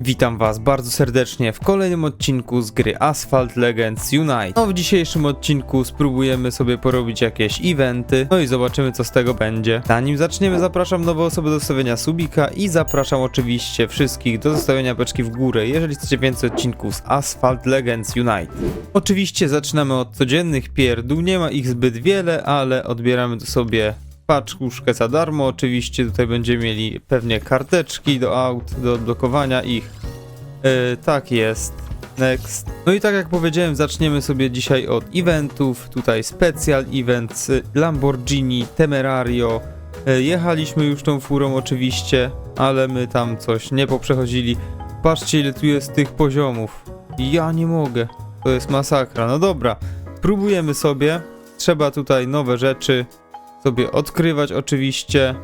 Witam Was bardzo serdecznie w kolejnym odcinku z gry Asphalt Legends Unite. No w dzisiejszym odcinku spróbujemy sobie porobić jakieś eventy, no i zobaczymy co z tego będzie. Zanim zaczniemy zapraszam nowe osoby do zostawienia subika i zapraszam oczywiście wszystkich do zostawienia beczki w górę, jeżeli chcecie więcej odcinków z Asphalt Legends Unite. Oczywiście zaczynamy od codziennych pierdół, nie ma ich zbyt wiele, ale odbieramy to sobie paczkuszkę za darmo. Oczywiście tutaj będziemy mieli pewnie karteczki do aut, do odblokowania ich. Yy, tak jest. Next. No i tak jak powiedziałem, zaczniemy sobie dzisiaj od eventów. Tutaj special event z Lamborghini Temerario. Yy, jechaliśmy już tą furą oczywiście, ale my tam coś nie poprzechodzili. Patrzcie ile tu jest tych poziomów. Ja nie mogę. To jest masakra. No dobra, próbujemy sobie. Trzeba tutaj nowe rzeczy sobie odkrywać oczywiście.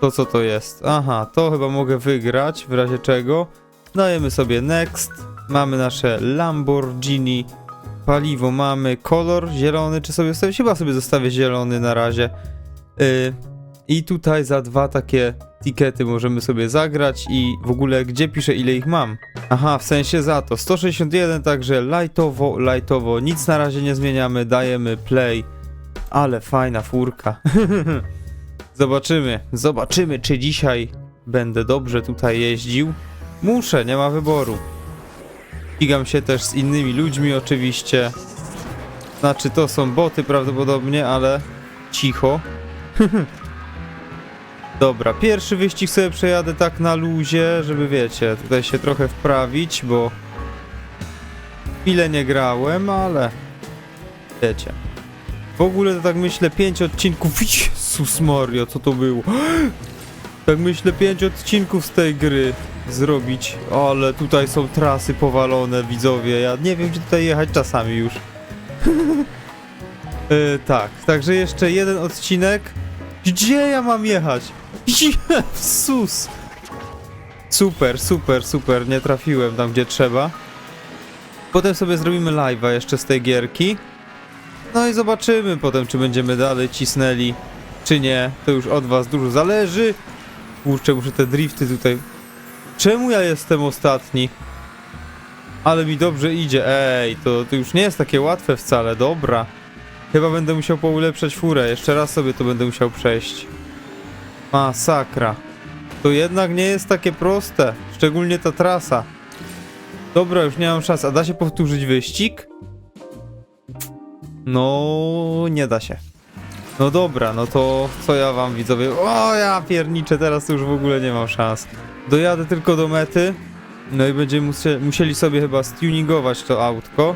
To co to jest? Aha, to chyba mogę wygrać, w razie czego. Dajemy sobie next. Mamy nasze Lamborghini. Paliwo mamy. Kolor zielony, czy sobie zostawić? Chyba sobie zostawię zielony na razie. Yy, I tutaj za dwa takie tikety możemy sobie zagrać i w ogóle gdzie piszę ile ich mam? Aha, w sensie za to. 161, także lightowo, lightowo. Nic na razie nie zmieniamy, dajemy play. Ale fajna furka. zobaczymy, zobaczymy, czy dzisiaj będę dobrze tutaj jeździł. Muszę, nie ma wyboru. Ścigam się też z innymi ludźmi, oczywiście. Znaczy, to są boty prawdopodobnie, ale cicho. Dobra, pierwszy wyścig sobie przejadę tak na luzie, żeby wiecie, tutaj się trochę wprawić, bo chwilę nie grałem, ale wiecie. W ogóle tak myślę, 5 odcinków. Jezus Mario, co to było? Tak myślę, 5 odcinków z tej gry zrobić. Ale tutaj są trasy powalone, widzowie. Ja nie wiem, gdzie tutaj jechać czasami już. e, tak, także jeszcze jeden odcinek. Gdzie ja mam jechać? Jezus! Super, super, super. Nie trafiłem tam, gdzie trzeba. Potem sobie zrobimy live'a jeszcze z tej gierki. No i zobaczymy potem, czy będziemy dalej cisnęli, czy nie. To już od was dużo zależy. Kurczę, muszę te drifty tutaj... Czemu ja jestem ostatni? Ale mi dobrze idzie. Ej, to, to już nie jest takie łatwe wcale. Dobra. Chyba będę musiał poulepszać furę. Jeszcze raz sobie to będę musiał przejść. Masakra. To jednak nie jest takie proste. Szczególnie ta trasa. Dobra, już nie mam szans. A da się powtórzyć wyścig? No, nie da się. No dobra, no to co ja wam widzowie... O, ja pierniczę, teraz już w ogóle nie mam szans. Dojadę tylko do mety. No i będziemy musie, musieli sobie chyba stuningować to autko.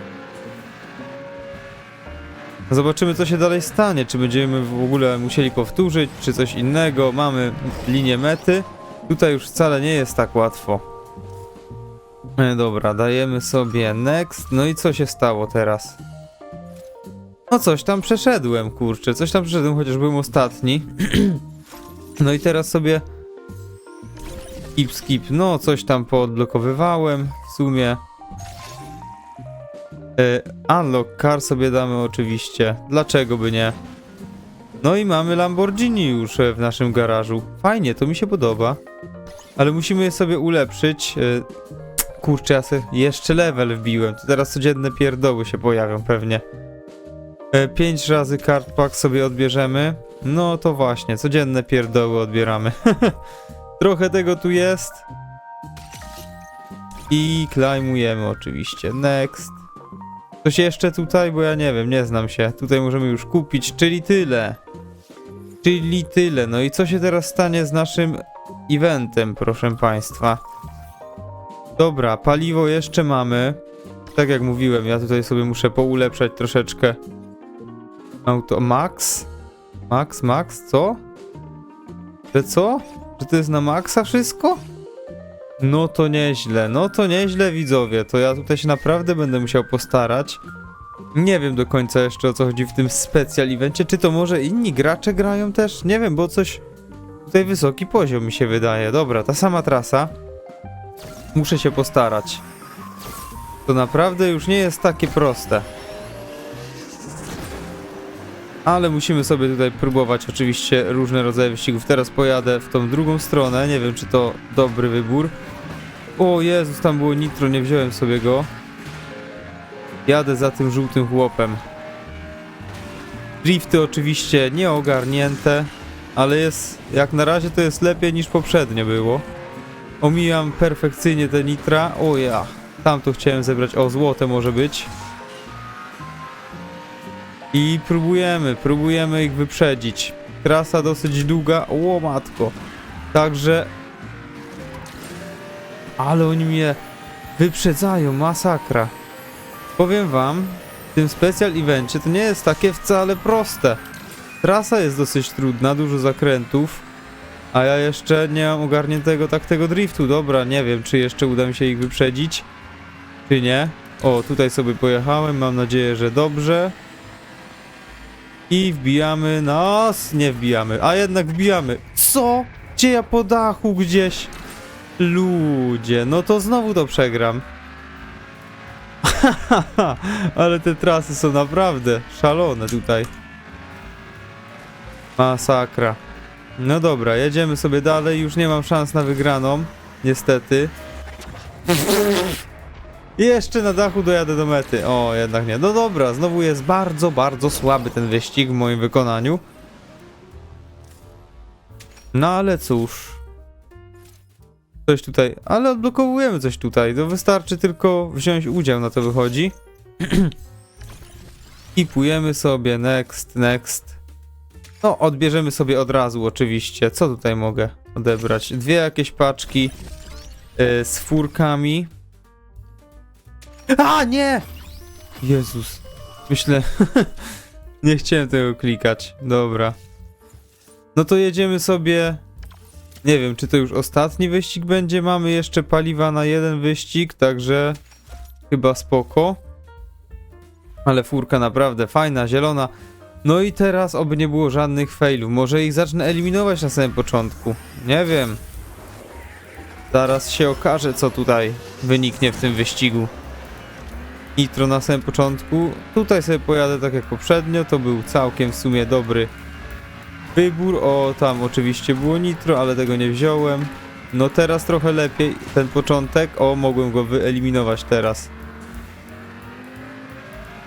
Zobaczymy, co się dalej stanie. Czy będziemy w ogóle musieli powtórzyć, czy coś innego. Mamy linię mety. Tutaj już wcale nie jest tak łatwo. E, dobra, dajemy sobie next. No i co się stało teraz? No coś tam przeszedłem, kurczę, coś tam przeszedłem, chociaż byłem ostatni. no i teraz sobie skip, skip, no coś tam poodblokowywałem w sumie. E, unlock car sobie damy oczywiście, dlaczego by nie. No i mamy Lamborghini już e, w naszym garażu. Fajnie, to mi się podoba. Ale musimy je sobie ulepszyć. E, kurczę, ja jeszcze level wbiłem, to teraz codzienne pierdoły się pojawią pewnie. 5 razy card pack sobie odbierzemy. No to właśnie, codzienne pierdoły odbieramy. Trochę tego tu jest. I klejmujemy oczywiście. Next. Coś jeszcze tutaj, bo ja nie wiem, nie znam się. Tutaj możemy już kupić, czyli tyle. Czyli tyle. No i co się teraz stanie z naszym eventem, proszę państwa? Dobra, paliwo jeszcze mamy. Tak jak mówiłem, ja tutaj sobie muszę poulepszać troszeczkę Auto Max? Max, Max, co? Że co? Że to jest na Maxa wszystko? No to nieźle, no to nieźle widzowie, to ja tutaj się naprawdę będę musiał postarać. Nie wiem do końca jeszcze o co chodzi w tym specjal evencie, czy to może inni gracze grają też? Nie wiem, bo coś tutaj wysoki poziom mi się wydaje. Dobra, ta sama trasa. Muszę się postarać. To naprawdę już nie jest takie proste. Ale musimy sobie tutaj próbować oczywiście różne rodzaje wyścigów. Teraz pojadę w tą drugą stronę. Nie wiem, czy to dobry wybór. O Jezus, tam było nitro, nie wziąłem sobie go. Jadę za tym żółtym chłopem. Drifty oczywiście nieogarnięte, ale jest, jak na razie to jest lepiej niż poprzednio było. Omijam perfekcyjnie te nitra. O ja, tam to chciałem zebrać. O, złote może być. I próbujemy, próbujemy ich wyprzedzić. Trasa dosyć długa. O matko. Także... Ale oni mnie wyprzedzają, masakra. Powiem wam, w tym special evencie to nie jest takie wcale proste. Trasa jest dosyć trudna, dużo zakrętów. A ja jeszcze nie mam ogarniętego tak tego driftu. Dobra, nie wiem, czy jeszcze uda mi się ich wyprzedzić, czy nie. O, tutaj sobie pojechałem, mam nadzieję, że dobrze. I wbijamy nas. Nie wbijamy, a jednak wbijamy. Co? Gdzie ja po dachu gdzieś? Ludzie, no to znowu to przegram. Ale te trasy są naprawdę szalone tutaj. Masakra. No dobra, jedziemy sobie dalej. Już nie mam szans na wygraną. Niestety. I Jeszcze na dachu dojadę do mety. O, jednak nie. No dobra, znowu jest bardzo, bardzo słaby ten wyścig w moim wykonaniu. No ale cóż. Coś tutaj. Ale odblokowujemy coś tutaj. To wystarczy tylko wziąć udział, na to wychodzi. Kipujemy sobie. Next, next. No, odbierzemy sobie od razu, oczywiście. Co tutaj mogę odebrać? Dwie jakieś paczki yy, z furkami. A, nie! Jezus. Myślę... nie chciałem tego klikać. Dobra. No to jedziemy sobie... Nie wiem, czy to już ostatni wyścig będzie. Mamy jeszcze paliwa na jeden wyścig, także... Chyba spoko. Ale furka naprawdę fajna, zielona. No i teraz, oby nie było żadnych failów. Może ich zacznę eliminować na samym początku. Nie wiem. Zaraz się okaże, co tutaj wyniknie w tym wyścigu. Nitro na samym początku. Tutaj sobie pojadę tak jak poprzednio. To był całkiem w sumie dobry wybór. O, tam oczywiście było nitro, ale tego nie wziąłem. No teraz trochę lepiej. Ten początek. O, mogłem go wyeliminować teraz.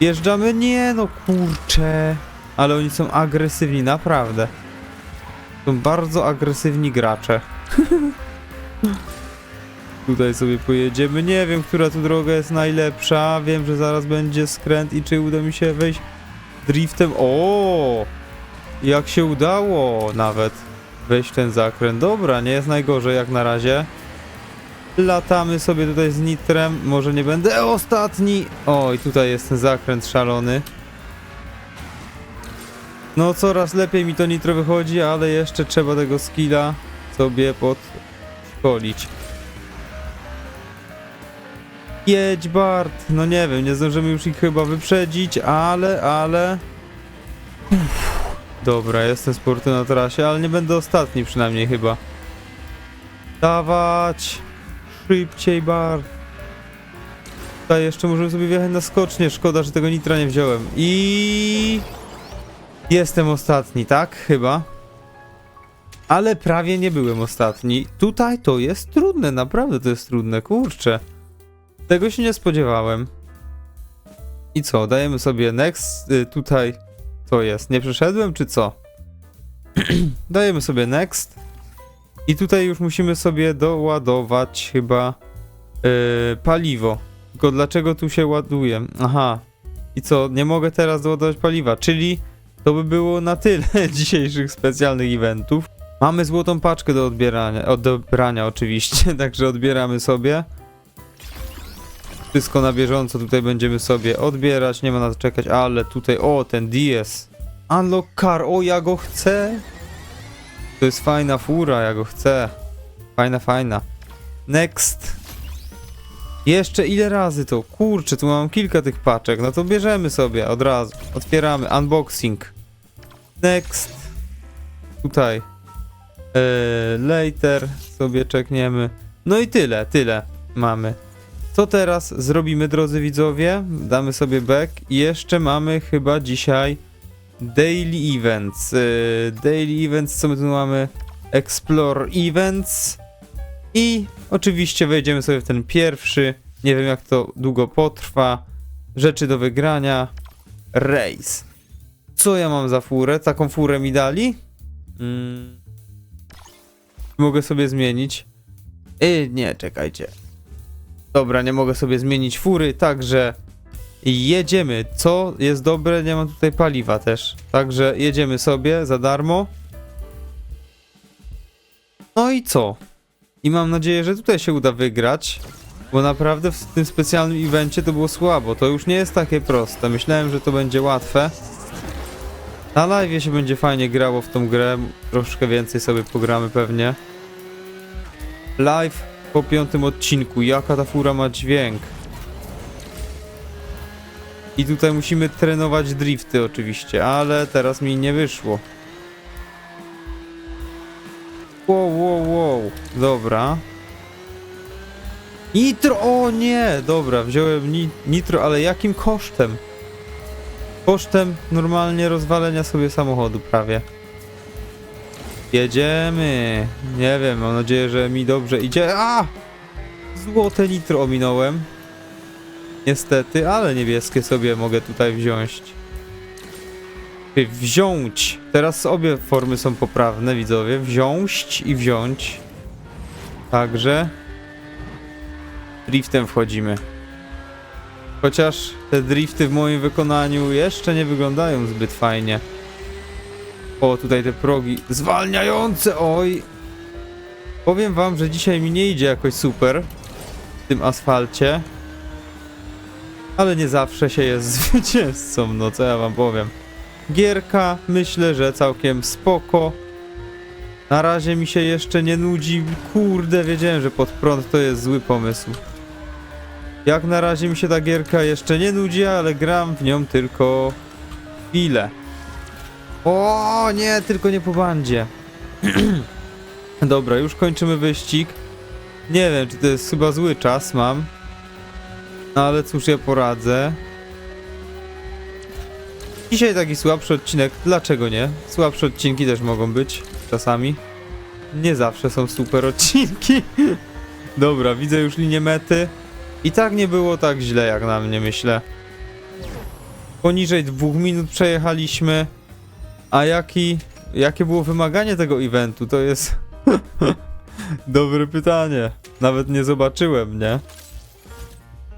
Wjeżdżamy? Nie, no kurczę. Ale oni są agresywni, naprawdę. Są bardzo agresywni gracze. Tutaj sobie pojedziemy. Nie wiem, która tu droga jest najlepsza. Wiem, że zaraz będzie skręt i czy uda mi się wejść driftem. O! Jak się udało nawet wejść ten zakręt. Dobra, nie jest najgorzej jak na razie. Latamy sobie tutaj z nitrem. Może nie będę ostatni. O, i tutaj jest ten zakręt szalony. No coraz lepiej mi to nitro wychodzi, ale jeszcze trzeba tego skilla sobie podszkolić. Jedź Bart! No nie wiem, nie zdążymy już ich chyba wyprzedzić, ale, ale... Uff. Dobra, jestem sporty na trasie, ale nie będę ostatni przynajmniej chyba. Dawać! Szybciej Bart! Tutaj jeszcze możemy sobie wjechać na skocznie, szkoda, że tego nitra nie wziąłem. I... Jestem ostatni, tak? Chyba. Ale prawie nie byłem ostatni. Tutaj to jest trudne, naprawdę to jest trudne, kurczę. Tego się nie spodziewałem. I co, dajemy sobie next, y, tutaj co jest, nie przeszedłem czy co? dajemy sobie next. I tutaj już musimy sobie doładować chyba yy, paliwo. Tylko dlaczego tu się ładuje? Aha. I co, nie mogę teraz doładować paliwa, czyli to by było na tyle dzisiejszych specjalnych eventów. Mamy złotą paczkę do odbierania, odebrania oczywiście, także odbieramy sobie. Wszystko na bieżąco tutaj będziemy sobie odbierać, nie ma na to czekać, ale tutaj, o, ten DS. Unlock car, o, ja go chcę. To jest fajna fura, ja go chcę. Fajna, fajna. Next. Jeszcze ile razy to? Kurczę, tu mam kilka tych paczek. No to bierzemy sobie od razu. Otwieramy. Unboxing. Next. Tutaj. Eee, later sobie czekniemy. No i tyle, tyle mamy. Co teraz zrobimy, drodzy widzowie? Damy sobie back i jeszcze mamy chyba dzisiaj daily events. Eee, daily events, co my tu mamy? Explore events i Oczywiście wejdziemy sobie w ten pierwszy. Nie wiem jak to długo potrwa. Rzeczy do wygrania. Race. Co ja mam za furę? Taką furę mi dali? Mm. Mogę sobie zmienić. Yy, nie, czekajcie. Dobra, nie mogę sobie zmienić fury, także jedziemy. Co jest dobre, nie mam tutaj paliwa też. Także jedziemy sobie za darmo. No i co? I mam nadzieję, że tutaj się uda wygrać. Bo naprawdę w tym specjalnym evencie to było słabo. To już nie jest takie proste. Myślałem, że to będzie łatwe. Na live się będzie fajnie grało w tą grę. Troszkę więcej sobie pogramy pewnie. Live po piątym odcinku. Jaka ta fura ma dźwięk. I tutaj musimy trenować drifty oczywiście, ale teraz mi nie wyszło. Wow, wow, wow. Dobra. Nitro! O nie! Dobra, wziąłem ni nitro, ale jakim kosztem? Kosztem normalnie rozwalenia sobie samochodu prawie. Jedziemy. Nie wiem, mam nadzieję, że mi dobrze idzie. A! Złote nitro ominąłem. Niestety, ale niebieskie sobie mogę tutaj wziąć. Wziąć. Teraz obie formy są poprawne, widzowie. Wziąć i wziąć. Także driftem wchodzimy. Chociaż te drifty w moim wykonaniu jeszcze nie wyglądają zbyt fajnie. O, tutaj te progi zwalniające, oj! Powiem wam, że dzisiaj mi nie idzie jakoś super w tym asfalcie. Ale nie zawsze się jest zwycięzcą, no co ja wam powiem. Gierka, myślę, że całkiem spoko. Na razie mi się jeszcze nie nudzi. Kurde, wiedziałem, że pod prąd to jest zły pomysł. Jak na razie mi się ta gierka jeszcze nie nudzi, ale gram w nią tylko chwilę. O nie, tylko nie po bandzie. Dobra, już kończymy wyścig. Nie wiem, czy to jest chyba zły czas mam. No ale cóż ja poradzę. Dzisiaj taki słabszy odcinek, dlaczego nie? Słabsze odcinki też mogą być czasami. Nie zawsze są super odcinki. Dobra, widzę już linię mety. I tak nie było tak źle jak na mnie myślę. Poniżej dwóch minut przejechaliśmy. A jaki, jakie było wymaganie tego eventu? To jest dobre pytanie. Nawet nie zobaczyłem, nie?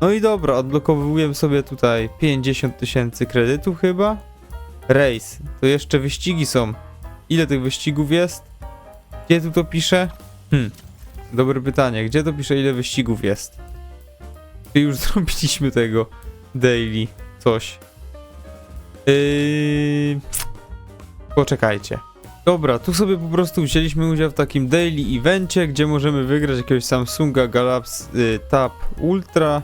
No i dobra, odblokowuję sobie tutaj 50 tysięcy kredytów chyba. Race, to jeszcze wyścigi są. Ile tych wyścigów jest? Gdzie tu to pisze? Hmm, dobre pytanie. Gdzie to pisze ile wyścigów jest? Czy już zrobiliśmy tego daily coś? Yy... Poczekajcie. Dobra, tu sobie po prostu wzięliśmy udział w takim daily evencie, gdzie możemy wygrać jakiegoś Samsunga Galaxy Tab Ultra,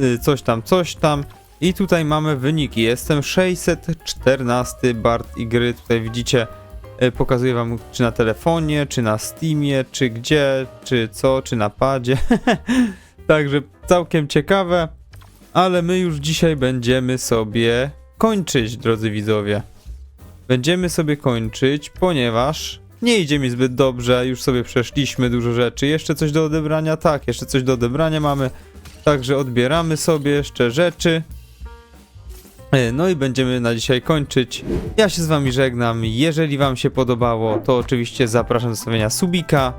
y, coś tam, coś tam. I tutaj mamy wyniki. Jestem 614 Bart i gry. Tutaj widzicie, y, pokazuję wam czy na telefonie, czy na Steamie, czy gdzie, czy co, czy na padzie. Także całkiem ciekawe. Ale my już dzisiaj będziemy sobie kończyć, drodzy widzowie. Będziemy sobie kończyć, ponieważ nie idzie mi zbyt dobrze, już sobie przeszliśmy dużo rzeczy. Jeszcze coś do odebrania? Tak, jeszcze coś do odebrania mamy. Także odbieramy sobie jeszcze rzeczy. E, No i będziemy na dzisiaj kończyć. Ja się z wami żegnam. Jeżeli wam się podobało, to oczywiście zapraszam do stawienia subika.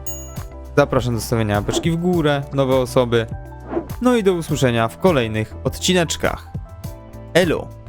Zapraszam do stawienia apeczki w górę, nowe osoby. No i do usłyszenia w kolejnych odcineczkach. Elo!